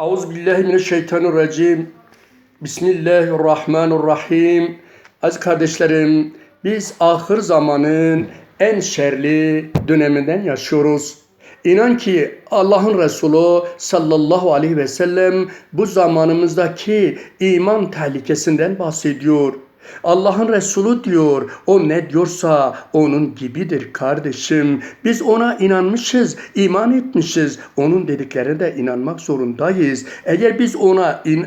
Euzubillahimineşşeytanirracim. Bismillahirrahmanirrahim. Az kardeşlerim, biz ahir zamanın en şerli döneminden yaşıyoruz. İnan ki Allah'ın Resulü sallallahu aleyhi ve sellem bu zamanımızdaki iman tehlikesinden bahsediyor. Allah'ın Resulü diyor, o ne diyorsa onun gibidir kardeşim. Biz ona inanmışız, iman etmişiz. Onun dediklerine de inanmak zorundayız. Eğer biz ona in,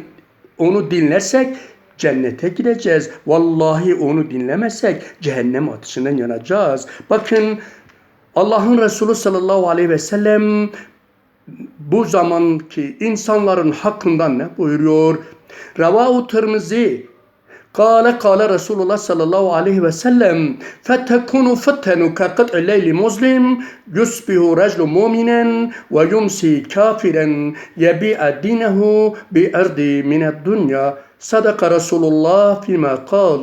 onu dinlersek cennete gideceğiz. Vallahi onu dinlemezsek cehennem ateşinden yanacağız. Bakın Allah'ın Resulü sallallahu aleyhi ve sellem bu zamanki insanların hakkından ne buyuruyor? Ravahu Tirmizi Kale kale Resulullah sallallahu aleyhi ve sellem fetekunu fetenu ka kat'i leyli muslim yusbihu raclu muminen ve yumsi kafiren yebi'a dinehu bi erdi mined dunya sadaka Resulullah fima kal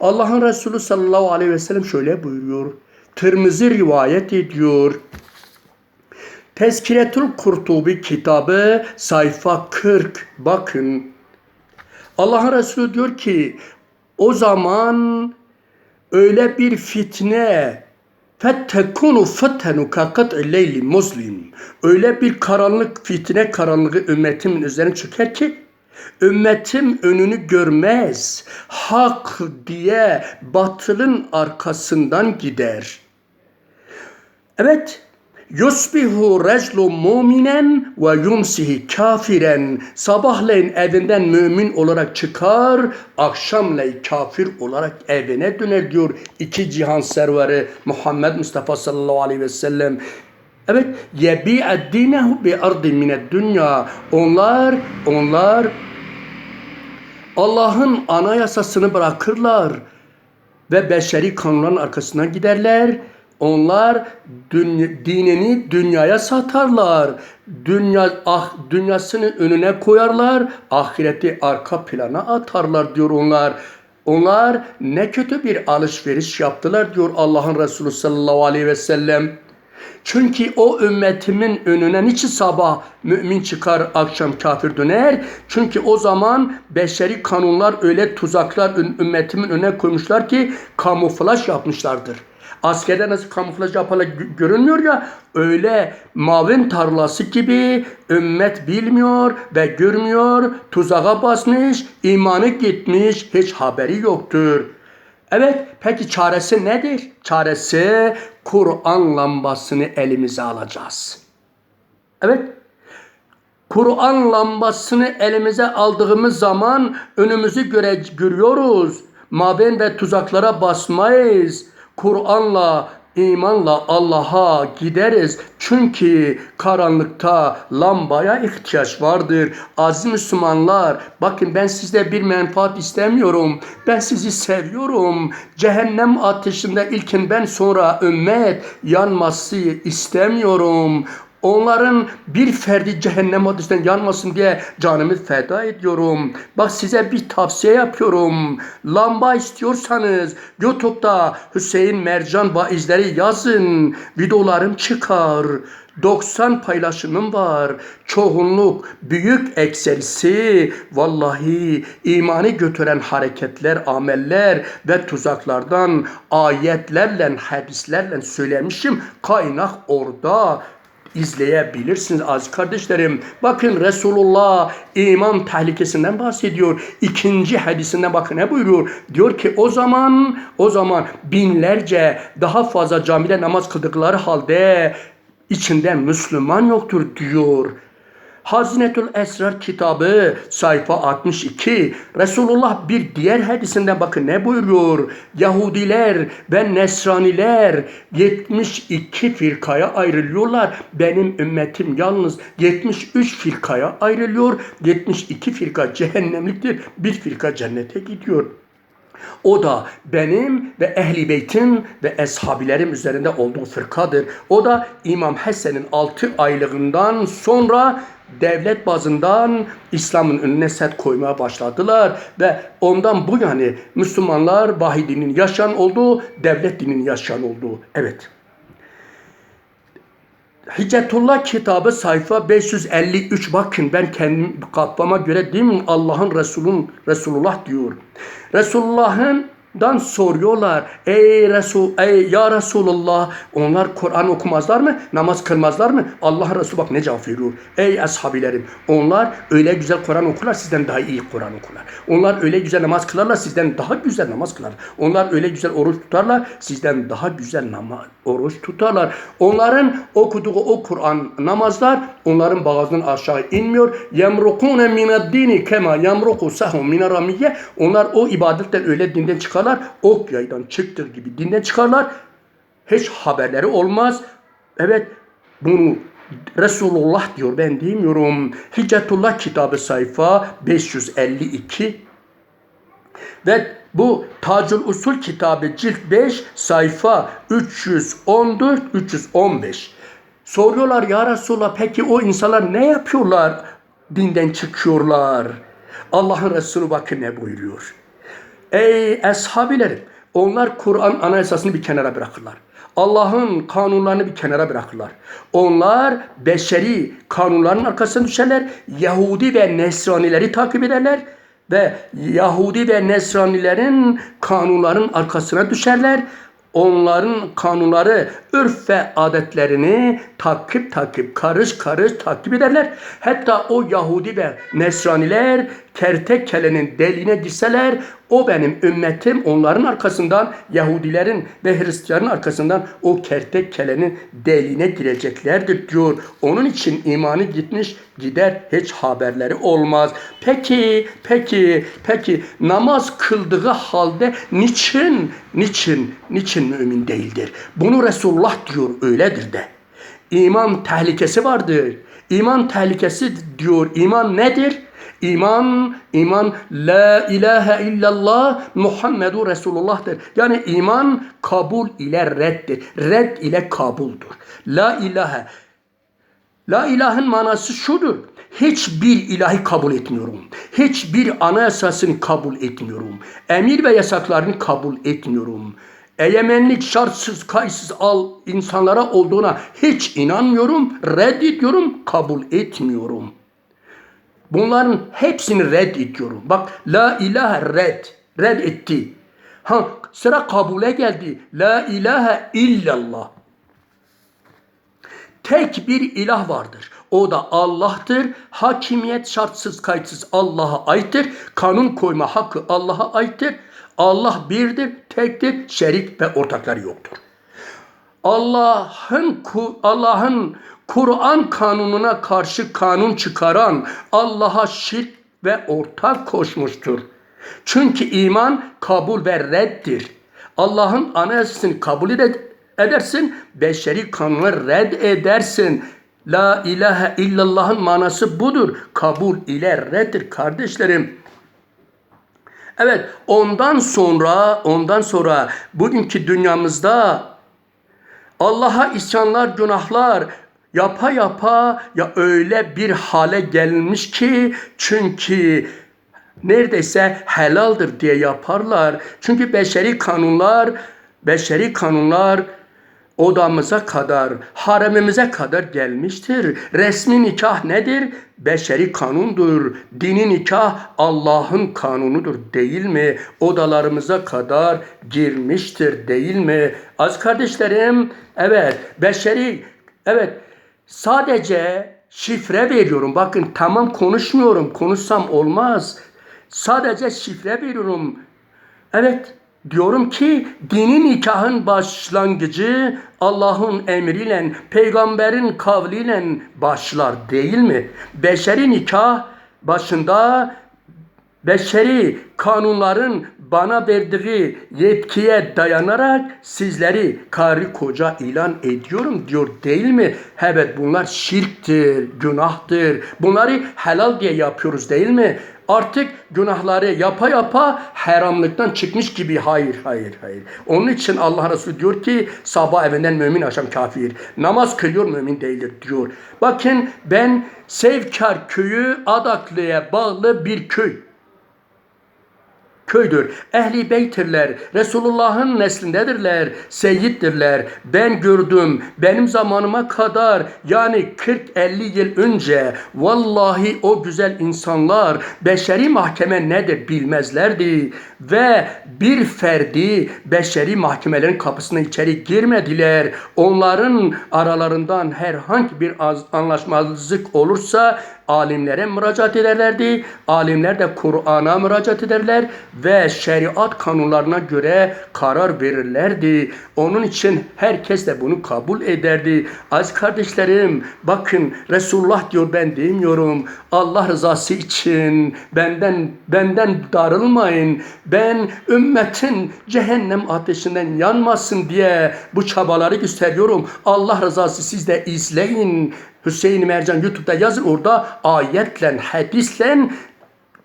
Allah'ın Resulü sallallahu aleyhi ve sellem şöyle buyuruyor. Tirmizi rivayet ediyor. Tezkiretül Kurtubi kitabı sayfa 40 bakın Allah'ın Resulü diyor ki o zaman öyle bir fitne fettekunu fettenu kakat leyli muslim öyle bir karanlık fitne karanlığı ümmetimin üzerine çöker ki ümmetim önünü görmez hak diye batılın arkasından gider. Evet Yusbihu reclu muminen ve yumsihi kafiren. Sabahleyin evinden mümin olarak çıkar, akşamleyin kafir olarak evine döner diyor iki cihan serveri Muhammed Mustafa sallallahu aleyhi ve sellem. Evet, yebi'ed dinehu bi ardi mined dünya. Onlar, onlar Allah'ın anayasasını bırakırlar ve beşeri kanunların arkasından giderler onlar dünya, dinini dünyaya satarlar. Dünya ah, dünyasını önüne koyarlar. Ahireti arka plana atarlar diyor onlar. Onlar ne kötü bir alışveriş yaptılar diyor Allah'ın Resulü sallallahu aleyhi ve sellem. Çünkü o ümmetimin önüne niçin sabah mümin çıkar, akşam kafir döner? Çünkü o zaman beşeri kanunlar öyle tuzaklar ümmetimin önüne koymuşlar ki kamuflaj yapmışlardır. Askerde nasıl kamuflaj yaparlar görünmüyor ya öyle mavin tarlası gibi ümmet bilmiyor ve görmüyor tuzağa basmış imanı gitmiş hiç haberi yoktur. Evet peki çaresi nedir? Çaresi Kur'an lambasını elimize alacağız. Evet Kur'an lambasını elimize aldığımız zaman önümüzü göre, görüyoruz. Maben ve tuzaklara basmayız. Kur'an'la, imanla Allah'a gideriz. Çünkü karanlıkta lambaya ihtiyaç vardır. Aziz Müslümanlar, bakın ben sizde bir menfaat istemiyorum. Ben sizi seviyorum. Cehennem ateşinde ilkin ben sonra ümmet yanması istemiyorum. Onların bir ferdi cehennem ateşinden yanmasın diye canımı feda ediyorum. Bak size bir tavsiye yapıyorum. Lamba istiyorsanız YouTube'da Hüseyin Mercan vaizleri yazın. Videolarım çıkar. 90 paylaşımım var. Çoğunluk, büyük ekserisi vallahi imanı götüren hareketler, ameller ve tuzaklardan ayetlerle, hadislerle söylemişim. Kaynak orada izleyebilirsiniz aziz kardeşlerim. Bakın Resulullah iman tehlikesinden bahsediyor. İkinci hadisinden bakın ne buyuruyor? Diyor ki o zaman o zaman binlerce daha fazla camide namaz kıldıkları halde içinde Müslüman yoktur diyor. Hazinetül Esrar kitabı sayfa 62. Resulullah bir diğer hadisinde bakın ne buyuruyor? Yahudiler ve Nesraniler 72 firkaya ayrılıyorlar. Benim ümmetim yalnız 73 firkaya ayrılıyor. 72 firka cehennemliktir. Bir firka cennete gidiyor. O da benim ve ehli beytin ve eshabilerim üzerinde olduğu fırkadır. O da İmam Hasan'ın 6 aylığından sonra devlet bazından İslam'ın önüne set koymaya başladılar ve ondan bu yani Müslümanlar vahiy dininin yaşayan olduğu, devlet dininin yaşayan olduğu. Evet. Hicetullah kitabı sayfa 553 bakın ben kendim kafama göre değil mi Allah'ın Resulün Resulullah diyor. Resulullah'ın dan soruyorlar. Ey Resul, ey ya Resulullah onlar Kur'an okumazlar mı? Namaz kılmazlar mı? Allah Resulü bak ne cevap veriyor. Ey ashabilerim onlar öyle güzel Kur'an okurlar sizden daha iyi Kur'an okurlar. Onlar öyle güzel namaz kılarlar sizden daha güzel namaz kılarlar. Onlar öyle güzel oruç tutarlar sizden daha güzel namaz oruç tutarlar. Onların okuduğu o Kur'an namazlar onların boğazından aşağı inmiyor. Yemrukune mined dini kema yemruku sahum mineramiyye. Onlar o ibadetten öyle dinden çıkarlar. Ok yaydan çıktır gibi dinden çıkarlar. Hiç haberleri olmaz. Evet bunu Resulullah diyor ben demiyorum. Hicretullah kitabı sayfa 552 ve bu Tacül Usul kitabı cilt 5 sayfa 314-315. Soruyorlar ya Resulallah peki o insanlar ne yapıyorlar? Dinden çıkıyorlar. Allah'ın Resulü bakın ne buyuruyor. Ey eshabilerim onlar Kur'an anayasasını bir kenara bırakırlar. Allah'ın kanunlarını bir kenara bırakırlar. Onlar beşeri kanunların arkasına düşerler. Yahudi ve Nesranileri takip ederler ve Yahudi ve Nesranilerin kanunların arkasına düşerler. Onların kanunları, örf ve adetlerini takip takip, karış karış takip ederler. Hatta o Yahudi ve Nesraniler kertekelenin deliğine girseler o benim ümmetim onların arkasından Yahudilerin ve Hristiyanların arkasından o kertekelenin deliğine gireceklerdir diyor. Onun için imanı gitmiş gider hiç haberleri olmaz. Peki, peki, peki namaz kıldığı halde niçin, niçin, niçin mümin değildir? Bunu Resulullah diyor öyledir de. İman tehlikesi vardır. İman tehlikesi diyor. İman nedir? İman, iman la ilahe illallah Muhammedu Resulullah'tır. Yani iman kabul ile reddir. Red ile kabuldur. La ilahe. La ilahın manası şudur. Hiçbir ilahi kabul etmiyorum. Hiçbir anayasasını kabul etmiyorum. Emir ve yasaklarını kabul etmiyorum. Egemenlik şartsız, kayıtsız al insanlara olduğuna hiç inanmıyorum, reddediyorum, kabul etmiyorum. Bunların hepsini red ediyorum. Bak la ilahe red. Red etti. Ha sıra kabule geldi. La ilahe illallah. Tek bir ilah vardır. O da Allah'tır. Hakimiyet şartsız kayıtsız Allah'a aittir. Kanun koyma hakkı Allah'a aittir. Allah birdir, tektir, şerik ve ortakları yoktur. Allah'ın Allah'ın Kur'an kanununa karşı kanun çıkaran Allah'a şirk ve ortak koşmuştur. Çünkü iman kabul ve reddir. Allah'ın anayasasını kabul edersin, beşeri kanunu red edersin. La ilahe illallah'ın manası budur. Kabul ile reddir kardeşlerim. Evet, ondan sonra, ondan sonra bugünkü dünyamızda Allah'a isyanlar, günahlar yapa yapa ya öyle bir hale gelmiş ki çünkü neredeyse helaldir diye yaparlar. Çünkü beşeri kanunlar, beşeri kanunlar odamıza kadar, haremimize kadar gelmiştir. Resmi nikah nedir? Beşeri kanundur. Dini nikah Allah'ın kanunudur değil mi? Odalarımıza kadar girmiştir değil mi? Az kardeşlerim, evet beşeri, evet sadece şifre veriyorum. Bakın tamam konuşmuyorum. Konuşsam olmaz. Sadece şifre veriyorum. Evet Diyorum ki dini nikahın başlangıcı Allah'ın emriyle, peygamberin kavliyle başlar değil mi? Beşeri nikah başında beşeri kanunların bana verdiği yetkiye dayanarak sizleri karı koca ilan ediyorum diyor değil mi? Evet bunlar şirktir, günahtır. Bunları helal diye yapıyoruz değil mi? Artık günahları yapa yapa haramlıktan çıkmış gibi. Hayır, hayır, hayır. Onun için Allah Resulü diyor ki sabah evinden mümin akşam kafir. Namaz kılıyor mümin değildir diyor. Bakın ben Sevkar köyü Adaklı'ya bağlı bir köy. Köydür. Ehli beytirler. Resulullah'ın neslindedirler. Seyyiddirler. Ben gördüm. Benim zamanıma kadar yani 40-50 yıl önce vallahi o güzel insanlar beşeri mahkeme nedir bilmezlerdi ve bir ferdi beşeri mahkemelerin kapısına içeri girmediler. Onların aralarından herhangi bir az- anlaşmazlık olursa alimlere müracaat ederlerdi. Alimler de Kur'an'a müracaat ederler ve şeriat kanunlarına göre karar verirlerdi. Onun için herkes de bunu kabul ederdi. Az kardeşlerim bakın Resulullah diyor ben demiyorum. Allah rızası için benden benden darılmayın. Ben ümmetin cehennem ateşinden yanmasın diye bu çabaları gösteriyorum. Allah rızası siz de izleyin. Hüseyin Mercan YouTube'da yazın orada ayetle, hadisle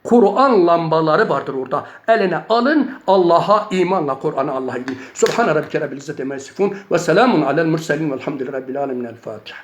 Kur'an lambaları vardır orada. Eline alın Allah'a imanla Kur'an'a Allah'a iman. Subhane rabbike rabbil yasifun ve selamun alel murselin velhamdülillahi rabbil alemin. El Fatiha.